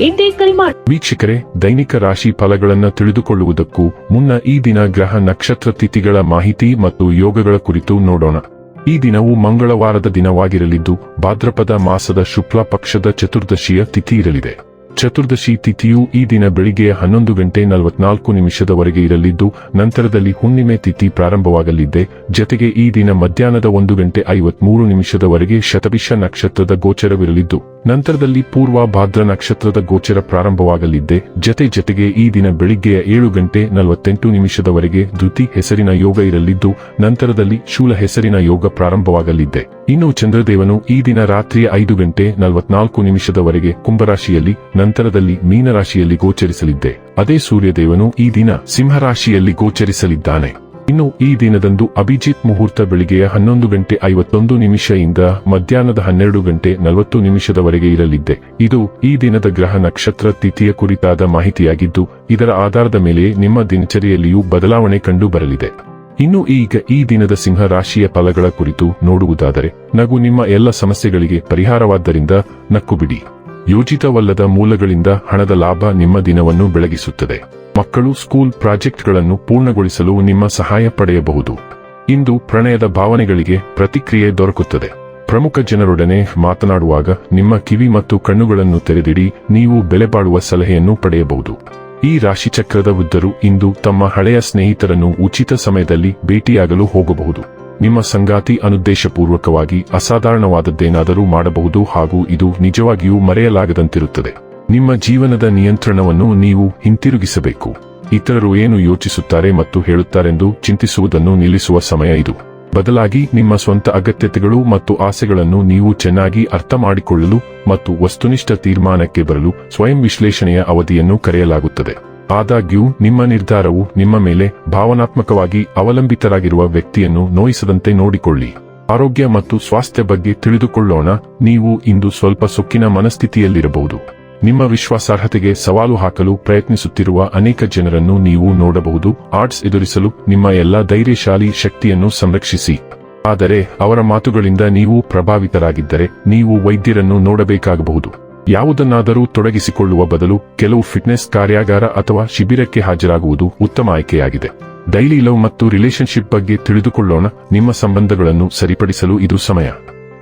ಎಂದೇ ಕರೆ ವೀಕ್ಷಕರೇ, ದೈನಿಕ ರಾಶಿ ಫಲಗಳನ್ನು ತಿಳಿದುಕೊಳ್ಳುವುದಕ್ಕೂ ಮುನ್ನ ಈ ದಿನ ಗ್ರಹ ನಕ್ಷತ್ರ ತಿಥಿಗಳ ಮಾಹಿತಿ ಮತ್ತು ಯೋಗಗಳ ಕುರಿತು ನೋಡೋಣ. ಈ ದಿನವು ಮಂಗಳವಾರದ ದಿನವಾಗಿರಲಿದ್ದು, ಭಾದ್ರಪದ ಮಾಸದ ಶುಕ್ಲ ಪಕ್ಷದ ಚತುರ್ದಶಿಯ ತಿಥಿ ಇರಲಿದೆ. ಚತುರ್ದಶಿ ತಿಥಿಯು ಈ ದಿನ ಬೆಳಿಗ್ಗೆ ಹನ್ನೊಂದು ಗಂಟೆ ನಲವತ್ನಾಲ್ಕು ನಿಮಿಷದವರೆಗೆ ಇರಲಿದ್ದು, ನಂತರದಲ್ಲಿ ಹುಣ್ಣಿಮೆ ತಿಥಿ ಪ್ರಾರಂಭವಾಗಲಿದೆ ಜತೆಗೆ ಈ ದಿನ ಮಧ್ಯಾಹ್ನದ ಒಂದು ಗಂಟೆ ಐವತ್ಮೂರು ನಿಮಿಷದವರೆಗೆ ಶತಭಿಷ ನಕ್ಷತ್ರದ ಗೋಚರವಿರಲಿದ್ದು. ನಂತರದಲ್ಲಿ ಪೂರ್ವ ಭಾದ್ರ ನಕ್ಷತ್ರದ ಗೋಚರ ಪ್ರಾರಂಭವಾಗಲಿದ್ದೆ. ಜತೆ ಜತೆಗೆ ಈ ದಿನ ಬೆಳಿಗ್ಗೆಯ ಏಳು ಗಂಟೆ ನಲವತ್ತೆಂಟು ನಿಮಿಷದವರೆಗೆ ಧೃತಿ ಹೆಸರಿನ ಯೋಗ ಇರಲಿದ್ದು, ನಂತರದಲ್ಲಿ ಶೂಲ ಹೆಸರಿನ ಯೋಗ ಪ್ರಾರಂಭವಾಗಲಿದ್ದೆ. ಇನ್ನು ಚಂದ್ರದೇವನು ಈ ದಿನ ರಾತ್ರಿಯ ಐದು ಗಂಟೆ ನಲವತ್ನಾಲ್ಕು ನಿಮಿಷದವರೆಗೆ ಕುಂಭರಾಶಿಯಲ್ಲಿ, ನಂತರದಲ್ಲಿ ಮೀನರಾಶಿಯಲ್ಲಿ ಗೋಚರಿಸಲಿದ್ದೆ. ಅದೇ ಸೂರ್ಯದೇವನು ಈ ದಿನ ಸಿಂಹರಾಶಿಯಲ್ಲಿ ಗೋಚರಿಸಲಿದ್ದಾನೆ. ಇನ್ನು ಈ ದಿನದಂದು ಅಭಿಜಿತ್ ಮುಹೂರ್ತ ಬೆಳಿಗ್ಗೆಯ ಹನ್ನೊಂದು ಗಂಟೆ ಐವತ್ತೊಂದು ನಿಮಿಷದಿಂದ ಮಧ್ಯಾಹ್ನದ ಹನ್ನೆರಡು ಗಂಟೆ ನಲವತ್ತು ನಿಮಿಷದವರೆಗೆ ಇರಲಿದ್ದೆ. ಇದು ಈ ದಿನದ ಗ್ರಹ ನಕ್ಷತ್ರ ತಿಥಿಯ ಕುರಿತಾದ ಮಾಹಿತಿಯಾಗಿದ್ದು, ಇದರ ಆಧಾರದ ಮೇಲೆ ನಿಮ್ಮ ದಿನಚರಿಯಲ್ಲಿಯೂ ಬದಲಾವಣೆ ಕಂಡು ಬರಲಿದೆ. ಇನ್ನು ಈಗ ಈ ದಿನದ ಸಿಂಹ ರಾಶಿಯ ಫಲಗಳ ಕುರಿತು ನೋಡುವುದಾದರೆ, ನಗು ನಿಮ್ಮ ಎಲ್ಲ ಸಮಸ್ಯೆಗಳಿಗೆ ಪರಿಹಾರವಾದ್ದರಿಂದ ನಕ್ಕು ಬಿಡಿ. ಯೋಜಿತವಲ್ಲದ ಮೂಲಗಳಿಂದ ಹಣದ ಲಾಭ ನಿಮ್ಮ ದಿನವನ್ನು ಬೆಳಗಿಸುತ್ತದೆ. ಮಕ್ಕಳು ಸ್ಕೂಲ್ ಪ್ರಾಜೆಕ್ಟ್ಗಳನ್ನು ಪೂರ್ಣಗೊಳಿಸಲು ನಿಮ್ಮ ಸಹಾಯ ಪಡೆಯಬಹುದು. ಇಂದು ಪ್ರಣಯದ ಭಾವನೆಗಳಿಗೆ ಪ್ರತಿಕ್ರಿಯೆ ದೊರಕುತ್ತದೆ. ಪ್ರಮುಖ ಜನರೊಡನೆ ಮಾತನಾಡುವಾಗ ನಿಮ್ಮ ಕಿವಿ ಮತ್ತು ಕಣ್ಣುಗಳನ್ನು ತೆರೆದಿಡಿ, ನೀವು ಬೆಲೆಬಾಳುವ ಸಲಹೆಯನ್ನು ಪಡೆಯಬಹುದು. ಈ ರಾಶಿಚಕ್ರದ ವೃದ್ಧರು ಇಂದು ತಮ್ಮ ಹಳೆಯ ಸ್ನೇಹಿತರನ್ನು ಉಚಿತ ಸಮಯದಲ್ಲಿ ಭೇಟಿಯಾಗಲು ಹೋಗಬಹುದು. ನಿಮ್ಮ ಸಂಗಾತಿ ಅನುದ್ದೇಶಪೂರ್ವಕವಾಗಿ ಅಸಾಧಾರಣವಾದದ್ದೇನಾದರೂ ಮಾಡಬಹುದು ಹಾಗೂ ಇದು ನಿಜವಾಗಿಯೂ ಮರೆಯಲಾಗದಂತಿರುತ್ತದೆ. ನಿಮ್ಮ ಜೀವನದ ನಿಯಂತ್ರಣವನ್ನು ನೀವು ಹಿಂತಿರುಗಿಸಬೇಕು. ಇತರರು ಏನು ಯೋಚಿಸುತ್ತಾರೆ ಮತ್ತು ಹೇಳುತ್ತಾರೆಂದು ಚಿಂತಿಸುವುದನ್ನು ನಿಲ್ಲಿಸುವ ಸಮಯ ಇದು. ಬದಲಾಗಿ ನಿಮ್ಮ ಸ್ವಂತ ಅಗತ್ಯತೆಗಳು ಮತ್ತು ಆಸೆಗಳನ್ನು ನೀವು ಚೆನ್ನಾಗಿ ಅರ್ಥ ಮಾಡಿಕೊಳ್ಳಲು ಮತ್ತು ವಸ್ತುನಿಷ್ಠ ತೀರ್ಮಾನಕ್ಕೆ ಬರಲು ಸ್ವಯಂ ವಿಶ್ಲೇಷಣೆಯ ಅವಧಿಯನ್ನು ಕರೆಯಲಾಗುತ್ತದೆ. ಆದಾಗ್ಯೂ, ನಿಮ್ಮ ನಿರ್ಧಾರವು ನಿಮ್ಮ ಮೇಲೆ ಭಾವನಾತ್ಮಕವಾಗಿ ಅವಲಂಬಿತರಾಗಿರುವ ವ್ಯಕ್ತಿಯನ್ನು ನೋಯಿಸದಂತೆ ನೋಡಿಕೊಳ್ಳಿ. ಆರೋಗ್ಯ ಮತ್ತು ಸ್ವಾಸ್ಥ್ಯ ಬಗ್ಗೆ ತಿಳಿದುಕೊಳ್ಳೋಣ. ನೀವು ಇಂದು ಸ್ವಲ್ಪ ಸೊಕ್ಕಿನ ಮನಸ್ಥಿತಿಯಲ್ಲಿರಬಹುದು. ನಿಮ್ಮ ವಿಶ್ವಾಸಾರ್ಹತೆಗೆ ಸವಾಲು ಹಾಕಲು ಪ್ರಯತ್ನಿಸುತ್ತಿರುವ ಅನೇಕ ಜನರನ್ನು ನೀವು ನೋಡಬಹುದು. ಆರ್ಟ್ಸ್ ಎದುರಿಸಲು ನಿಮ್ಮ ಎಲ್ಲ ಧೈರ್ಯಶಾಲಿ ಶಕ್ತಿಯನ್ನು ಸಂರಕ್ಷಿಸಿ. ಆದರೆ, ಅವರ ಮಾತುಗಳಿಂದ ನೀವು ಪ್ರಭಾವಿತರಾಗಿದ್ದರೆ, ನೀವು ವೈದ್ಯರನ್ನು ನೋಡಬೇಕಾಗಬಹುದು. ಯಾವುದನ್ನಾದರೂ ತೊಡಗಿಸಿಕೊಳ್ಳುವ ಬದಲು ಕೆಲವು ಫಿಟ್ನೆಸ್ ಕಾರ್ಯಾಗಾರ ಅಥವಾ ಶಿಬಿರಕ್ಕೆ ಹಾಜರಾಗುವುದು ಉತ್ತಮ ಆಯ್ಕೆಯಾಗಿದೆ. ಡೈಲಿ ಲವ್ ಮತ್ತು ರಿಲೇಶನ್ಶಿಪ್ ಬಗ್ಗೆ ತಿಳಿದುಕೊಳ್ಳೋಣ. ನಿಮ್ಮ ಸಂಬಂಧಗಳನ್ನು ಸರಿಪಡಿಸಲು ಇದು ಸಮಯ.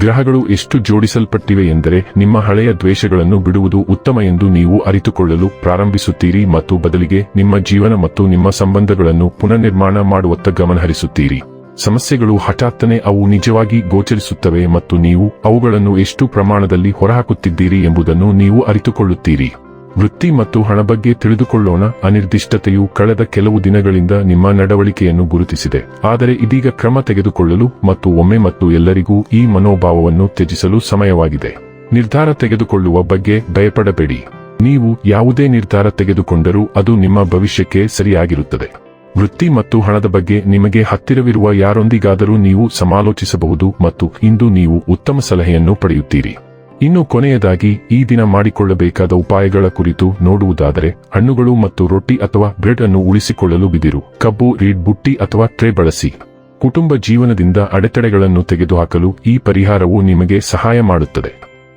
ಗ್ರಹಗಳು ಎಷ್ಟು ಜೋಡಿಸಲ್ಪಟ್ಟಿವೆ ಎಂದರೆ ನಿಮ್ಮ ಹಳೆಯ ದ್ವೇಷಗಳನ್ನು ಬಿಡುವುದು ಉತ್ತಮ ಎಂದು ನೀವು ಅರಿತುಕೊಳ್ಳಲು ಪ್ರಾರಂಭಿಸುತ್ತೀರಿ ಮತ್ತು ಬದಲಿಗೆ ನಿಮ್ಮ ಜೀವನ ಮತ್ತು ನಿಮ್ಮ ಸಂಬಂಧಗಳನ್ನು ಪುನರ್ನಿರ್ಮಾಣ ಮಾಡುವತ್ತ ಗಮನಹರಿಸುತ್ತೀರಿ. ಸಮಸ್ಯೆಗಳು ಹಠಾತ್ತನೆ ಅವು ನಿಜವಾಗಿ ಗೋಚರಿಸುತ್ತವೆ ಮತ್ತು ನೀವು ಅವುಗಳನ್ನು ಎಷ್ಟು ಪ್ರಮಾಣದಲ್ಲಿ ಹೊರಹಾಕುತ್ತಿದ್ದೀರಿ ಎಂಬುದನ್ನು ನೀವು ಅರಿತುಕೊಳ್ಳುತ್ತೀರಿ. ವೃತ್ತಿ ಮತ್ತು ಹಣ ಬಗ್ಗೆ ತಿಳಿದುಕೊಳ್ಳೋಣ. ಅನಿರ್ದಿಷ್ಟತೆಯು ಕಳೆದ ಕೆಲವು ದಿನಗಳಿಂದ ನಿಮ್ಮ ನಡವಳಿಕೆಯನ್ನು ಗುರುತಿಸಿದೆ. ಆದರೆ ಇದೀಗ ಕ್ರಮ ತೆಗೆದುಕೊಳ್ಳಲು ಮತ್ತು ಒಮ್ಮೆ ಮತ್ತು ಎಲ್ಲರಿಗೂ ಈ ಮನೋಭಾವವನ್ನು ತ್ಯಜಿಸಲು ಸಮಯವಾಗಿದೆ. ನಿರ್ಧಾರ ತೆಗೆದುಕೊಳ್ಳುವ ಬಗ್ಗೆ ಭಯಪಡಬೇಡಿ. ನೀವು ಯಾವುದೇ ನಿರ್ಧಾರ ತೆಗೆದುಕೊಂಡರೂ ಅದು ನಿಮ್ಮ ಭವಿಷ್ಯಕ್ಕೆ ಸರಿಯಾಗಿರುತ್ತದೆ. ವೃತ್ತಿ ಮತ್ತು ಹಣದ ಬಗ್ಗೆ ನಿಮಗೆ ಹತ್ತಿರವಿರುವ ಯಾರೊಂದಿಗಾದರೂ ನೀವು ಸಮಾಲೋಚಿಸಬಹುದು ಮತ್ತು ಇಂದು ನೀವು ಉತ್ತಮ ಸಲಹೆಯನ್ನು ಪಡೆಯುತ್ತೀರಿ. ಇನ್ನು ಕೊನೆಯದಾಗಿ, ಈ ದಿನ ಮಾಡಿಕೊಳ್ಳಬೇಕಾದ ಉಪಾಯಗಳ ಕುರಿತು ನೋಡುವುದಾದರೆ, ಹಣ್ಣುಗಳು ಮತ್ತು ರೊಟ್ಟಿ ಅಥವಾ ಬ್ರೆಡ್ ಅನ್ನು ಉಳಿಸಿಕೊಳ್ಳಲು ಬಿದಿರು, ಕಬ್ಬು, ರೀಡ್, ಬುಟ್ಟಿ ಅಥವಾ ಟ್ರೇ ಬಳಸಿ. ಕುಟುಂಬ ಜೀವನದಿಂದ ಅಡೆತಡೆಗಳನ್ನು ತೆಗೆದುಹಾಕಲು ಈ ಪರಿಹಾರವು ನಿಮಗೆ ಸಹಾಯ ಮಾಡುತ್ತದೆ.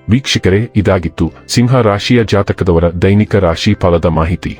ವೀಕ್ಷಕರೇ, ಇದಾಗಿತ್ತು ಸಿಂಹ ರಾಶಿಯ ಜಾತಕದವರ ದೈನಿಕ ರಾಶಿ ಫಲದ ಮಾಹಿತಿ.